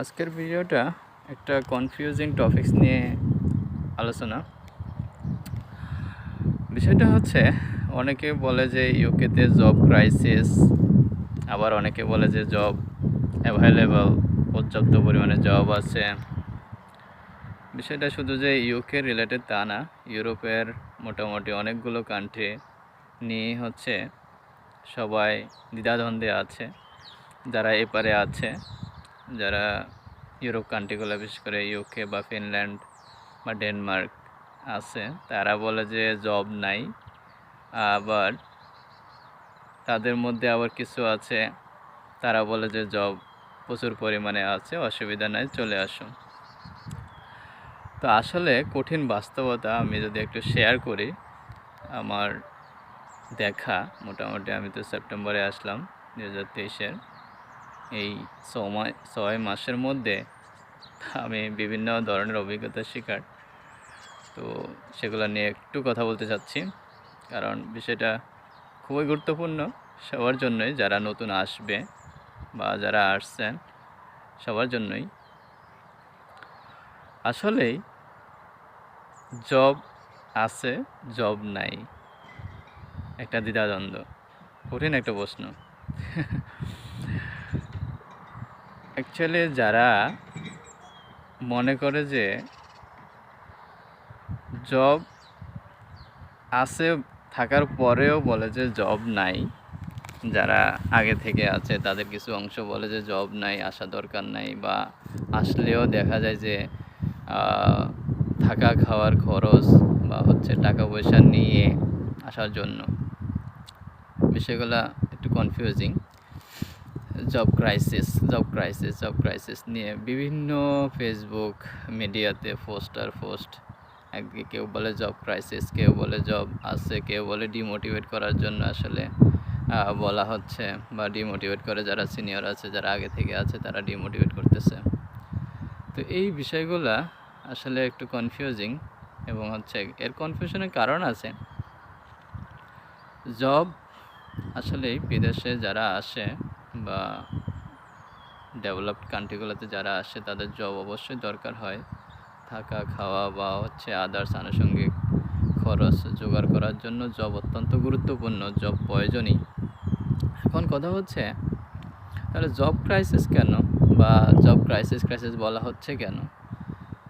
আজকের ভিডিওটা একটা কনফিউজিং টপিকস নিয়ে আলোচনা। বিষয়টা হচ্ছে, অনেকে বলে যে ইউকেতে জব ক্রাইসিস আবার অনেকে বলে যে জব অ্যাভেলেবল পর্যাপ্ত পরিমাণে জব আছে। বিষয়টা শুধু যে ইউকে রিলেটেড তা না, ইউরোপের মোটামুটি অনেকগুলো কান্ট্রি নিয়ে হচ্ছে সবাই দ্বিধাদ্বন্দ্বে আছে, যারা এপারে আছে। যারা ইউরোপ কান্ট্রিগুলো বিশেষ করে ইউকে বা ফিনল্যান্ড বা ডেনমার্ক আছে, তারা বলে যে জব নাই। আবার তাদের মধ্যে আবার কিছু আছে, তারা বলে যে জব প্রচুর পরিমাণে আছে, অসুবিধা নাই, চলে আসুন। তো আসলে কঠিন বাস্তবতা আমি যদি একটু শেয়ার করি, আমার দেখা, মোটামুটি আমি তো সেপ্টেম্বরে আসলাম দু হাজার তেইশের। এই সময় ছয় মাসের মধ্যে আমি বিভিন্ন ধরনের অভিজ্ঞতার শিকার। তো সেগুলো নিয়ে একটু কথা বলতে চাচ্ছি। কারণ বিষয়টা খুবই গুরুত্বপূর্ণ। সবার জন্যই যারা নতুন আসবে বা যারা আসছেন, সবার জন্যই। আসলেই জব আছে, জব নাই। একটা দ্বিধাদ্বন্দ্ব। কঠিন একটা প্রশ্ন। অ্যাকচুয়ালি যারা মনে করে যে জব আছে, থাকার পরেও বলে যে জব নাই, যারা আগে থেকে আছে তাদের কিছু অংশ বলে যে জব নাই, আসা দরকার নাই বা আসলেও দেখা যায় যে থাকা খাওয়ার খরচ বা হচ্ছে টাকা পয়সা নিয়ে আসার জন্য। বিষয়গুলো একটু confusing job crisis job crisis job crisis নিয়ে বিভিন্ন ফেসবুক মিডিয়াতে পোস্টার পোস্ট একদিকে কেউ বলে জব ক্রাইসিস কেউ বলে জব আছে, কেউ বলে ডিমোটিভেট করার জন্য আসলে বলা হচ্ছে বা ডিমোটিভেট করে যারা সিনিয়র আছে, যারা আগে থেকে আছে, তারা ডিমোটিভেট করতেছে। তো এই বিষয়গুলো আসলে একটু কনফিউজিং এবং হচ্ছে এর কনফিউশনের কারণ আছে। জব আসলেই বিদেশে যারা আসে বা ডেভেলপড কান্ট্রিগুলোতে যারা আসে, তাদের জব অবশ্যই দরকার হয়। থাকা, খাওয়া বা হচ্ছে আদার্স আনুষঙ্গিক খরচ জোগাড় করার জন্য জব অত্যন্ত গুরুত্বপূর্ণ জব প্রয়োজনই। এখন কথা হচ্ছে, তাহলে জব ক্রাইসিস কেন বা জব ক্রাইসিস ক্রাইসিস বলা হচ্ছে কেন?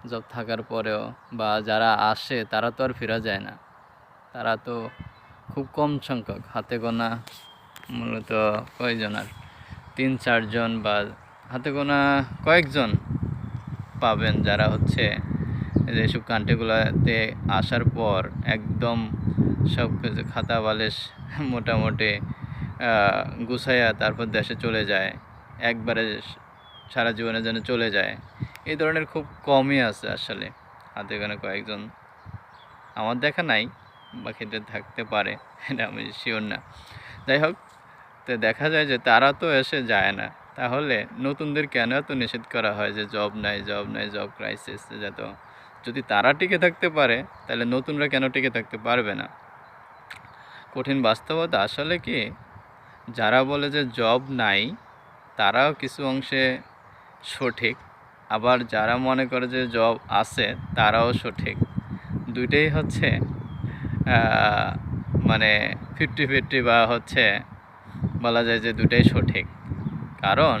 জব থাকার পরেও বা যারা আসে, তারা তো আর ফেরা যায় না। তারা তো খুব কম সংখ্যক, হাতে গোনা মূলত কয়েকজন আর তিন চারজন বা হাতে গোনা কয়েকজন পাবেন যারা হচ্ছে যেসব কান্ট্রিগুলোতে আসার পর একদম সব কিছু খাতা বালিশ মোটামুটি গুছাইয়া তারপর দেশে চলে যায়। একবারে সারা জীবনের জন্য চলে যায়। এই ধরনের খুব কমই আছে আসলে। হাতে গোনা কয়েকজন আমার দেখা নাই, বাকিদের থাকতে পারে, এটা আমি শিওর না। যাই হোক তো দেখা যায় যে তারা তো এসে যায় না। তাহলে নতুনদের কেন এত নিষেধ করা হয় যে জব নাই জব নাই জব ক্রাইসিস যত যদি তারা টিকে থাকতে পারে, তাহলে নতুনরা কেন টিকে থাকতে পারবে না? কঠিন বাস্তবতা আসলে কি? যারা বলে যে জব নাই, তারাও কিছু অংশে সঠিক। আবার যারা মনে করে যে জব আছে, তারাও সঠিক। দুইটাই হচ্ছে মানে ফিফটি ফিফটি বা হচ্ছে বলা যায় যে দুটাই সঠিক। কারণ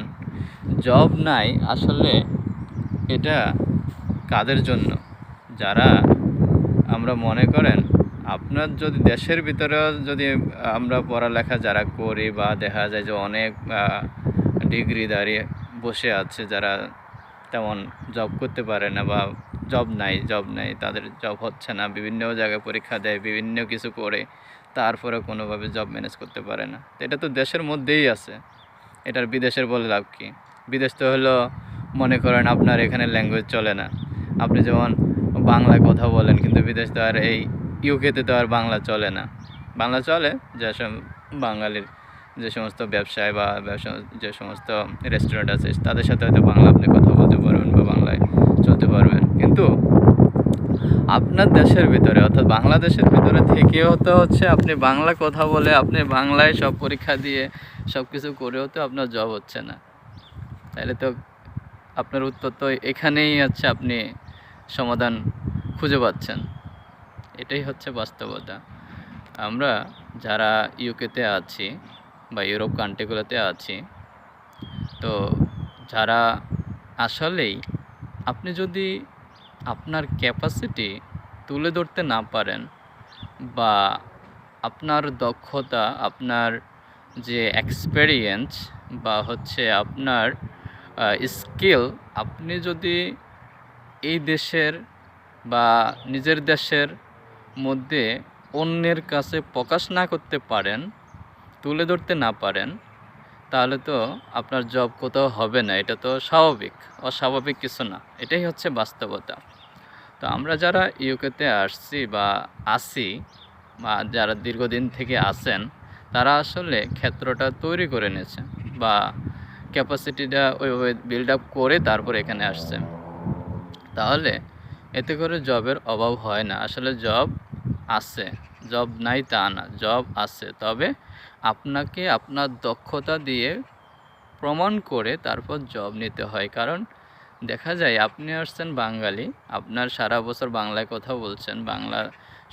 জব নাই আসলে এটা কাদের জন্য? যারা আমরা মনে করেন, আপনার যদি দেশের ভিতরেও যদি আমরা পড়ালেখা যারা করি বা দেখা যায় যে অনেক ডিগ্রি দাঁড়িয়ে বসে আছে যারা তেমন জব করতে পারে না বা জব নাই জব নাই, তাদের জব হচ্ছে না, বিভিন্ন জায়গায় পরীক্ষা দেয়, বিভিন্ন কিছু করে তারপরে কোনোভাবে জব ম্যানেজ করতে পারে না। এটা তো দেশের মধ্যেই আছে। এটার বিদেশের বলে লাভ কি? বিদেশ তো হলো, মনে করেন আপনার এখানে ল্যাঙ্গুয়েজ চলে না। আপনি যেমন বাংলায় কথা বলেন, কিন্তু বিদেশ তো আর এই ইউকেতে তো আর বাংলা চলে না। বাংলা চলে, যে বাঙালির যে সমস্ত ব্যবসায় বা ব্যবসা, যে সমস্ত রেস্টুরেন্ট আছে, তাদের সাথে হয়তো বাংলা আপনি কথা বলতে পারবেন বা বাংলায় চলতে পারবেন। কিন্তু আপনার দেশের ভিতরে, অর্থাৎ বাংলাদেশের ভিতরে থেকেও তো হচ্ছে আপনি বাংলা কথা বলে, আপনি বাংলায় সব পরীক্ষা দিয়ে সব কিছু করেও তো আপনার জব হচ্ছে না। তাহলে তো আপনার উত্তর তো এখানেই হচ্ছে আপনি সমাধান খুঁজে পাচ্ছেন। এটাই হচ্ছে বাস্তবতা। আমরা যারা ইউকেতে আছি বা ইউরোপ কান্ট্রিগুলোতে আছি, তো যারা আসলেই আপনি যদি আপনার ক্যাপাসিটি তুলে ধরতে না পারেন বা আপনার দক্ষতা, আপনার যে এক্সপেরিয়েন্স বা হচ্ছে আপনার স্কিল আপনি যদি এই দেশের বা নিজের দেশের মধ্যে অন্যের কাছে প্রকাশ না করতে পারেন, তুলে ধরতে না পারেন, তাহলে তো আপনার জব কোথাও হবে না। এটা তো স্বাভাবিক, অস্বাভাবিক কিছু না। এটাই হচ্ছে বাস্তবতা। তো আমরা যারা ইউকেতে আসছি বা আসি বা যারা দীর্ঘদিন থেকে আসেন তারা আসলে ক্ষেত্রটা তৈরি করে নিয়েছে বা ক্যাপাসিটিটা ওইভাবে বিল্ড আপ করে তারপর এখানে আসছে। তাহলে এতে করে জবের অভাব হয় না। আসলে জব আছে জব নাই তা না জব আছে। তবে আপনাকে আপনার দক্ষতা দিয়ে প্রমাণ করে তারপর জব নিতে হয়। কারণ দেখা যায়, আপনি আসছেন বাঙালি, আপনার সারা বছর বাংলায় কথা বলছেন বাংলা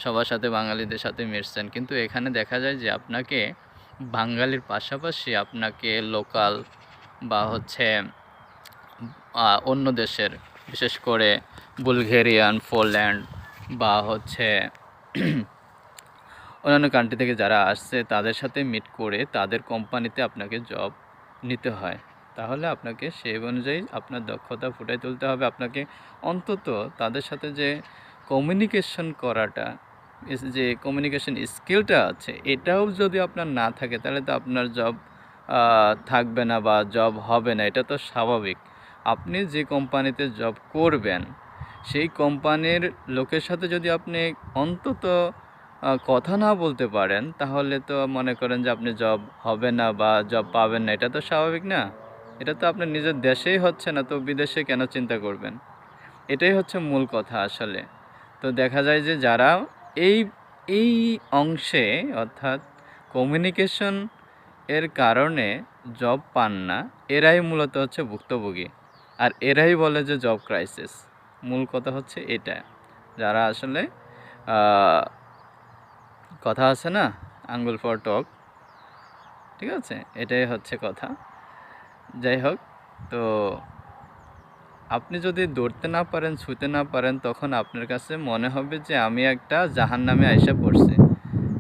সবার সাথে বাঙালিদের সাথে মিশছেন, কিন্তু এখানে দেখা যায় যে আপনাকে বাঙালির পাশাপাশি আপনাকে লোকাল বা হচ্ছে অন্য দেশের, বিশেষ করে বুলগেরিয়ান পোল্যান্ড বা হচ্ছে অন্যান্য কান্ট্রি থেকে যারা আসছে, তাদের সাথে মিট করে তাদের কোম্পানিতে আপনাকে জব নিতে হয়। তাহলে আপনাকে সেই অনুযায়ী আপনার দক্ষতা ফুটাই তুলতে হবে। আপনাকে অন্তত তাদের সাথে যে কমিউনিকেশন করাটা যে কমিউনিকেশন স্কিলটা আছে, এটাও যদি আপনার না থাকে, তাহলে তো আপনার জব থাকবে না বা জব হবে না, এটা তো স্বাভাবিক। আপনি যে কোম্পানিতে জব করবেন, সেই কোম্পানির লোকের সাথে যদি আপনি অন্তত কথা না বলতে পারেন, তাহলে তো মনে করেন যে আপনি জব হবে না বা জব পাবেন না, এটা তো স্বাভাবিক না? এটা তো আপনার নিজের দেশেই হচ্ছে না, তো বিদেশে কেন চিন্তা করবেন? এটাই হচ্ছে মূল কথা আসলে। তো দেখা যায় যে যারা এই এই অংশে অর্থাৎ কমিউনিকেশন এর কারণে জব পান না, এরাই মূলত হচ্ছে ভুক্তভোগী। আর এরাই বলে যে জব ক্রাইসিস মূল কথা হচ্ছে এটা। যারা আসলে কথা আছে না, আঙ্গুল ফর টক ঠিক আছে? এটাই হচ্ছে কথা। যাই হোক, তো আপনি যদি দৌড়তে না পারেন, ছুতে না পারেন, তখন আপনার কাছে মনে হবে যে আমি একটা জাহান নামে আইসা পড়ছি।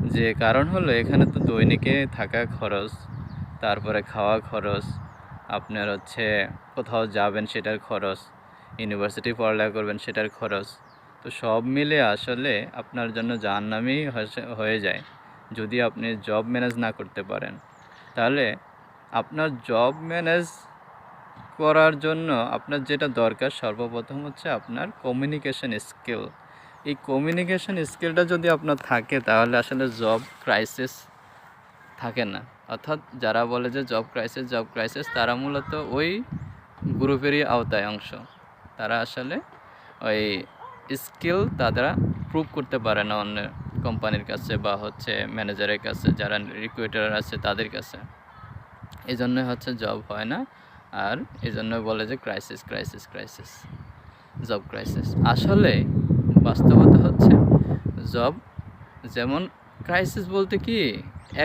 যে কারণ হলো, এখানে তো দৈনিকে থাকা খরচ, তারপরে খাওয়া খরচ, আপনার হচ্ছে কোথাও যাবেন সেটার খরচ, ইউনিভার্সিটি পড়ালেখা করবেন সেটার খরচ, তো সব মিলে আসলে আপনার জন্য জাহান্নামেই হসে- হয়ে যায়, যদি আপনি জব ম্যানেজ না করতে পারেন। তাহলে আপনার জব ম্যানেজ করার জন্য আপনার যেটা দরকার সর্বপ্রথম হচ্ছে আপনার কমিউনিকেশন স্কিল এই কমিউনিকেশন স্কিলটা যদি আপনার থাকে, তাহলে আসলে জব ক্রাইসিস থাকে না। অর্থাৎ যারা বলে যে জব ক্রাইসিস জব ক্রাইসিস তারা মূলত ওই গ্রুপেরই আওতায় অংশ। তারা আসলে ওই স্কিল তারা প্রুভ করতে পারে না অন্য কোম্পানির কাছে বা হচ্ছে ম্যানেজারের কাছে, যারা রিক্রুটার আছে তাদের কাছে। এই হচ্ছে জব হয় না, আর এই জন্য বলে যে crisis crisis crisis job crisis আসলে বাস্তবতা হচ্ছে জব যেমন ক্রাইসিস বলতে কি,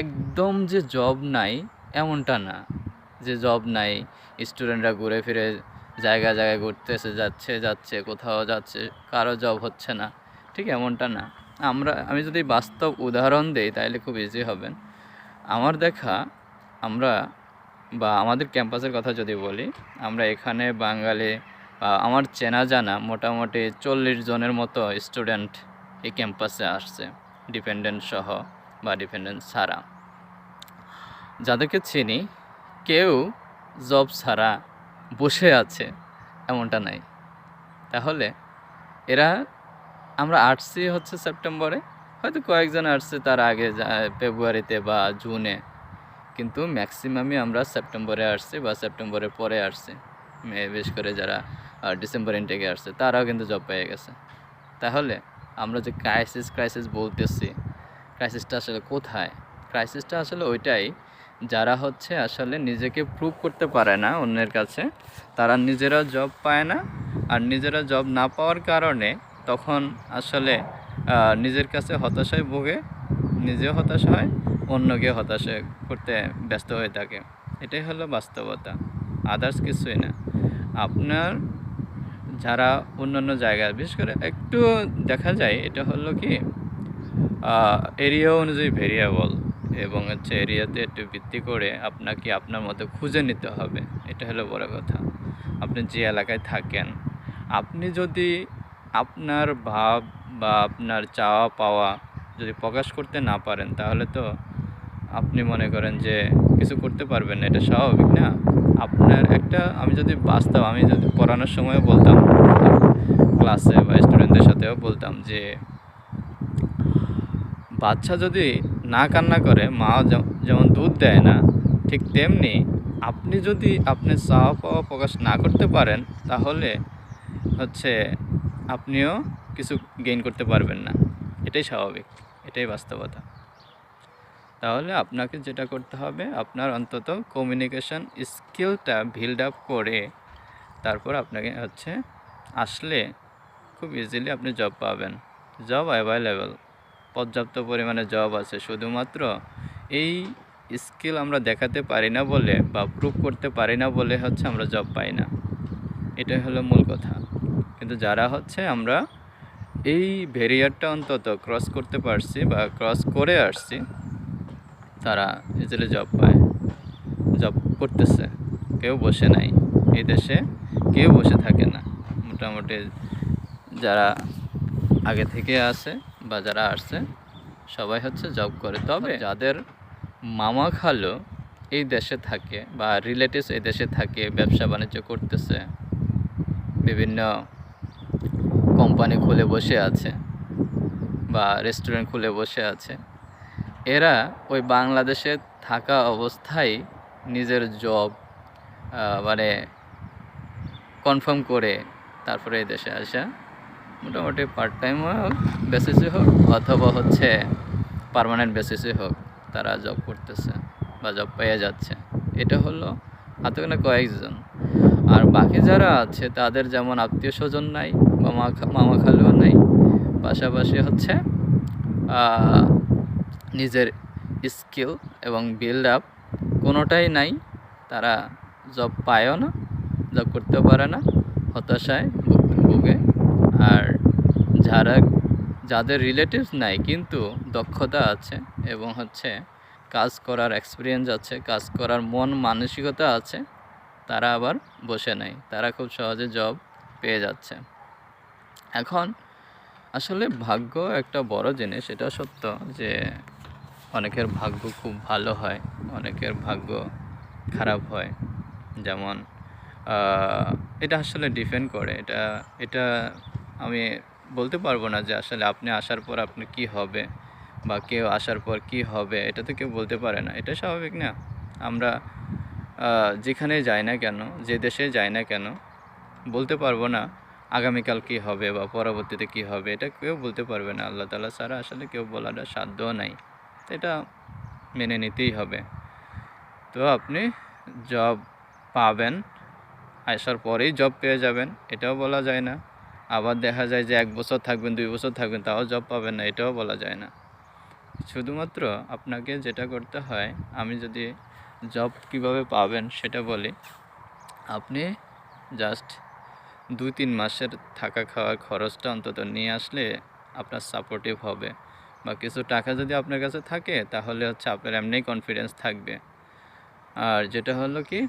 একদম যে জব নাই এমনটা না। যে জব নাই স্টুডেন্টরা ঘুরে ফিরে জায়গা, জায়গায় ঘুরতেছে, যাচ্ছে যাচ্ছে, কোথাও যাচ্ছে, কারও জব হচ্ছে না, ঠিক এমনটা না। আমরা, আমি যদি বাস্তব উদাহরণ দেই তাহলে খুব ইজি হবেন আমার দেখা, আমরা বা আমাদের ক্যাম্পাসের কথা যদি বলি, আমরা এখানে বাঙালি আমার চেনা জানা মোটামুটি চল্লিশ জনের মতো স্টুডেন্ট এই ক্যাম্পাসে আসছে, ডিপেন্ডেন্ট সহ বা ডিপেন্ডেন্ট ছাড়া। যাদেরকে চিনি, কেউ জব ছাড়া বসে আছে এমনটা নাই। তাহলে এরা, আমরা আসছি হচ্ছে সেপ্টেম্বরে, হয়তো কয়েকজন আসছে তার আগে ফেব্রুয়ারিতে বা জুনে। কিন্তু ম্যাক্সিমামই আমরা সেপ্টেম্বরে আসছি বা সেপ্টেম্বরের পরে আসছি। বিশেষ করে যারা ডিসেম্বর ইনটেকে আসছে, তারাও কিন্তু জব পেয়ে গেছে। তাহলে আমরা যে ক্রাইসিস ক্রাইসিস বলতেছি ক্রাইসিসটা আসলে কোথায়? ক্রাইসিসটা আসলে ওইটাই, যারা হচ্ছে আসলে নিজেকে প্রুভ করতে পারে না অন্যের কাছে, তারা নিজেরা জব পায় না। আর নিজেরা জব না পাওয়ার কারণে তখন আসলে নিজের কাছে হতাশায় ভোগে, নিজেও হতাশ হয় অন্যকে হতাশা করতে ব্যস্ত হয়ে থাকে। এটাই হলো বাস্তবতা। আদার্স কিছুই না। আপনার যারা অন্যান্য জায়গায়, বিশেষ করে একটু দেখা যায়, এটা হলো কি এরিয়া অনুযায়ী ভেরিয়েবল এবং হচ্ছে এরিয়াতে একটু ভিত্তি করে আপনাকে আপনার মতো খুঁজে নিতে হবে। এটা হলো বড় কথা। আপনি যে এলাকায় থাকেন, আপনি যদি আপনার ভাব বা আপনার চাওয়া পাওয়া যদি প্রকাশ করতে না পারেন, তাহলে তো আপনি মনে করেন যে কিছু করতে পারবেন না, এটা স্বাভাবিক, না? আপনার একটা, আমি যদি বাস্তব, আমি যদি পড়ানোর সময় বলতাম, ক্লাসে বা স্টুডেন্টদের সাথেও বলতাম যে, বাচ্চা যদি না কান্না করে মা যেমন দুধ দেয় না, ঠিক তেমনি আপনি যদি আপনি চাওয়া পাওয়া প্রকাশ না করতে পারেন, তাহলে হচ্ছে আপনিও কিছু গেইন করতে পারবেন না। এটাই স্বাভাবিক, এটাই বাস্তবতা। তাহলে আপনাকে যেটা করতে হবে, আপনার অন্তত কমিউনিকেশন স্কিলটা বিল্ড আপ করে তারপর আপনাকে হচ্ছে আসলে খুব ইজিলি আপনি জব পাবেন। জব অ্যাভেলেবেল পর্যাপ্ত পরিমাণে জব আছে। শুধুমাত্র এই স্কিল আমরা দেখাতে পারি না বলে বা প্রুভ করতে পারি না বলে হচ্ছে আমরা জব পাই না। এটাই হলো মূল কথা। কিন্তু যারা হচ্ছে আমরা এই ভেরিয়ারটা অন্তত ক্রস করতে পারছি বা ক্রস করে আসছি তারা ইজিলি জব পায় জব করতেছে। কেউ বসে নাই। এই দেশে কেউ বসে থাকে না। মোটামুটি যারা আগে থেকে আছে বা যারা আসছে সবাই হচ্ছে জব করে। তবে যাদের মামা খালো এই দেশে থাকে বা রিলেটিভস এই দেশে থাকে ব্যবসা বাণিজ্য করতেছে বিভিন্ন কোম্পানি খুলে বসে আছে বা রেস্টুরেন্ট খুলে বসে আছে এরা ওই বাংলাদেশে থাকা অবস্থায় নিজের জব মানে কনফার্ম করে তারপরে এই দেশে আসা। মোটামুটি পার্ট টাইম হোক বেসিসে হোক অথবা হচ্ছে পার্মানেন্ট বেসিসে হোক তারা জব করতেছে বা জব পেয়ে যাচ্ছে। এটা হলো হাতে কয়েকজন। আর বাকি যারা আছে তাদের যেমন আত্মীয় স্বজন নাই বা মামা খালুও নাই, পাশাপাশি হচ্ছে নিজের স্কিল এবং বিল্ড আপ কোনোটাই নাই। তারা জব পায়ও না জব করতে পারে না, হতাশায় ভুগে আর যারা, যাদের রিলেটিভস নাই, কিন্তু দক্ষতা আছে এবং হচ্ছে কাজ করার এক্সপিরিয়েন্স আছে, কাজ করার মন মানসিকতা আছে, তারা আবার বসে নাই। তারা খুব সহজে জব পেয়ে যাচ্ছে। এখন আসলে ভাগ্য একটা বড় জিনিস, এটা সত্য যে অনেকের ভাগ্য খুব ভালো হয়, অনেকের ভাগ্য খারাপ হয়। যেমন এটা আসলে ডিপেন্ড করে। এটা এটা আমি বলতে পারব না যে আসলে আপনি আসার পর আপনি কি হবে বা কেউ আসার পর কি হবে, এটা তো কেউ বলতে পারে না। এটা স্বাভাবিক না। আমরা যেখানে যাই না কেন, যে দেশে যাই না কেন, বলতে পারব না আগামীকাল কি হবে বা পরবর্তীতে কি হবে, এটা কেউ বলতে পারবে না। আল্লাহ তালা ছাড়া আসলে কেউ বলাটা সাধ্যও নাই। এটা মেনে নিতেই হবে। তো আপনি জব পাবেন, আসার পরেই জব পেয়ে যাবেন, এটাও বলা যায় না। আবার দেখা যায় যে এক বছর থাকবেন, দুই বছর থাকবেন, তাও জব পাবেন না, এটাও বলা যায় না। শুধুমাত্র আপনাকে যেটা করতে হয়, আমি যদি জব কীভাবে পাবেন সেটা বলি, আপনি জাস্ট দুই তিন মাসের থাকা খাওয়ার খরচটা অন্তত নিয়ে আসলে আপনার সাপোর্টিভ হবে। বা কিছু টাকা যদি আপনার কাছে থাকে, তাহলে হচ্ছে আপনার এমনিই কনফিডেন্স থাকবে। আর যেটা হলো কি,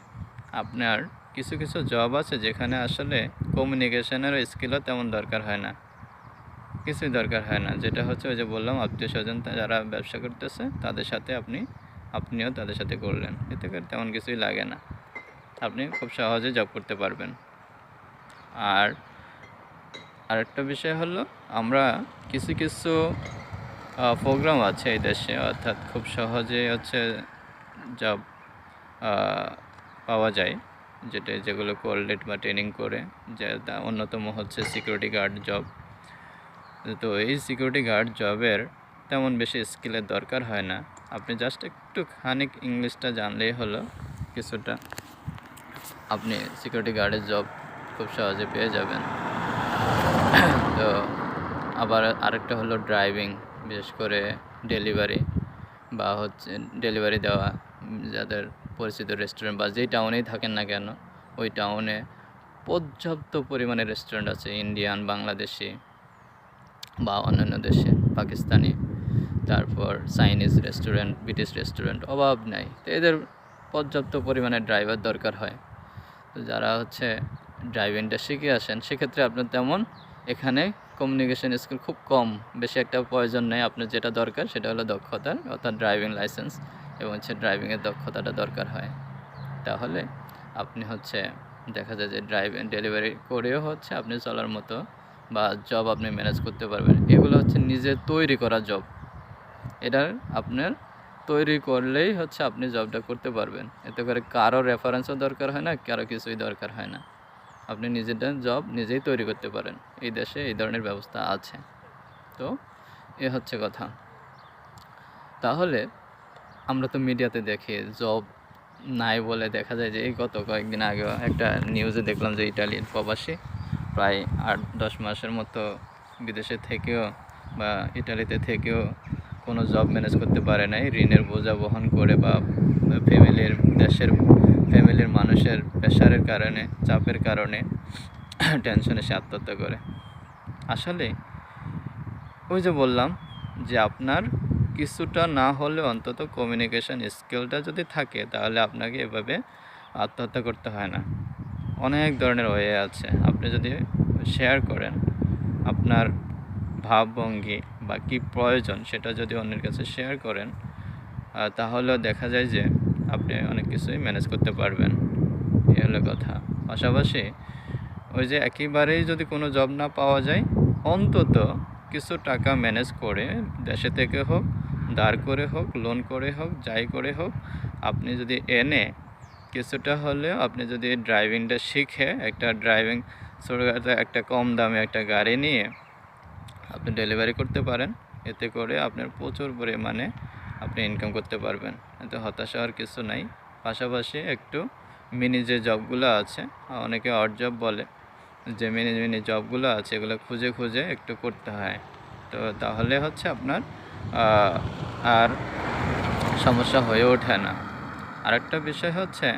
আপনার কিছু কিছু জব আছে যেখানে আসলে কমিউনিকেশনের স্কিলও তেমন দরকার হয় না। কিছুই দরকার হয় না। যেটা হচ্ছে ওই যে বললাম, আত্মীয় স্বজন যারা ব্যবসা করতেছে, তাদের সাথে আপনি, আপনিও তাদের সাথে করলেন। এতে করে তেমন কিছুই লাগে না। আপনি খুব সহজে জব করতে পারবেন। আর আরেকটা বিষয় হলো, আমরা কিছু কিছু প্রোগ্রাম আছে এই দেশে, অর্থাৎ খুব সহজে হচ্ছে জব পাওয়া যায়। যেটা যেগুলো কোয়ালিটি বা ট্রেনিং করে, যে অন্যতম হচ্ছে সিকিউরিটি গার্ড জব তো এই সিকিউরিটি গার্ড জবের তেমন বেশি স্কিলের দরকার হয় না। আপনি জাস্ট একটু খানিক ইংলিশটা জানলেই হলো কিছুটা। আপনি সিকিউরিটি গার্ডের জব খুব সহজে পেয়ে যাবেন। তো আবার আরেকটা হলো ড্রাইভিং বিশেষ করে ডেলিভারি বা হচ্ছে ডেলিভারি দেওয়া, যাদের পরিচিত রেস্টুরেন্ট বা যেই টাউনেই থাকেন না কেন, ওই টাউনে পর্যাপ্ত পরিমাণে রেস্টুরেন্ট আছে ইন্ডিয়ান বাংলাদেশি বা অন্যান্য দেশে, পাকিস্তানি। তারপর চাইনিজ রেস্টুরেন্ট ব্রিটিশ রেস্টুরেন্ট অভাব নাই। তো এদের পর্যাপ্ত পরিমাণে ড্রাইভার দরকার হয়। তো যারা হচ্ছে ড্রাইভিংটা শিখে আসেন, সেক্ষেত্রে আপনার তেমন এখানে কমিউনিকেশন স্কিল খুব কম, বেশি একটা প্রয়োজন নেই। আপনার যেটা দরকার সেটা হলো দক্ষতা, অর্থাৎ ড্রাইভিং লাইসেন্স এবং হচ্ছে ড্রাইভিংয়ের দক্ষতাটা দরকার হয়। তাহলে আপনি হচ্ছে দেখা যায় যে ড্রাইভিং ডেলিভারি করেও হচ্ছে আপনি চলার মতো বা জব আপনি ম্যানেজ করতে পারবেন। এগুলো হচ্ছে নিজে তৈরি করা জব এটার আপনার তৈরি করলেই হচ্ছে আপনি জবটা করতে পারবেন। এতে করে কারও রেফারেন্সও দরকার হয় না, কারও কিছুই দরকার হয় না। আপনি নিজেটা জব নিজেই তৈরি করতে পারেন। এই দেশে এই ধরনের ব্যবস্থা আছে। তো এ হচ্ছে কথা। তাহলে আমরা তো মিডিয়াতে দেখি জব নাই বলে দেখা যায় যে এই গত কয়েকদিন আগে একটা নিউজে দেখলাম যে ইটালির প্রবাসী প্রায় আট, দশ মাসের মতো বিদেশে থেকেও বা ইটালিতে থেকেও কোনো জব ম্যানেজ করতে পারে নাই। ঋণের বোঝা বহন করে বা ফ্যামিলির দেশের ফ্যামিলির মানুষের প্রেশারের কারণে, চাপের কারণে টেনশনে সে আত্মহত্যা করে। আসলে ওই যে বললাম যে আপনার কিছুটা না হলে অন্তত কমিউনিকেশান স্কিলটা যদি থাকে, তাহলে আপনাকে এভাবে আত্মহত্যা করতে হয় না। অনেক ধরনের ওয়ে আছে। আপনি যদি শেয়ার করেন আপনার ভাবভঙ্গি বা কী প্রয়োজন সেটা যদি অন্যের কাছে শেয়ার করেন তাহলেও দেখা যায় যে আপনি অনেক কিছুই ম্যানেজ করতে পারবেন। এই হলো কথা। পাশাপাশি ওই যে একেবারেই যদি কোনো জব না পাওয়া যায়, অন্তত কিছু টাকা ম্যানেজ করে দেশে থেকে হোক, দাঁড় করে হোক লোন করে হোক, যাই করে হোক, আপনি যদি এনে কিছুটা হলেও আপনি যদি ড্রাইভিংটা শিখে একটা ড্রাইভিং ছোটোখাটো একটা কম দামে একটা গাড়ি নিয়ে আপনি ডেলিভারি করতে পারেন। এতে করে আপনার প্রচুর পরিমাণে আপনি ইনকাম করতে পারবেন। এতে হতাশা হওয়ার কিছু নাই। পাশাপাশি একটু মিনি যে জবগুলো আছে, অনেকে অড জব বলে, যে মিনি মিনি জবগুলো আছে, এগুলো খুঁজে খুঁজে একটু করতে হয়। তো তাহলে হচ্ছে আপনার আর সমস্যা হয়ে ওঠে না। আরেকটা বিষয় হচ্ছে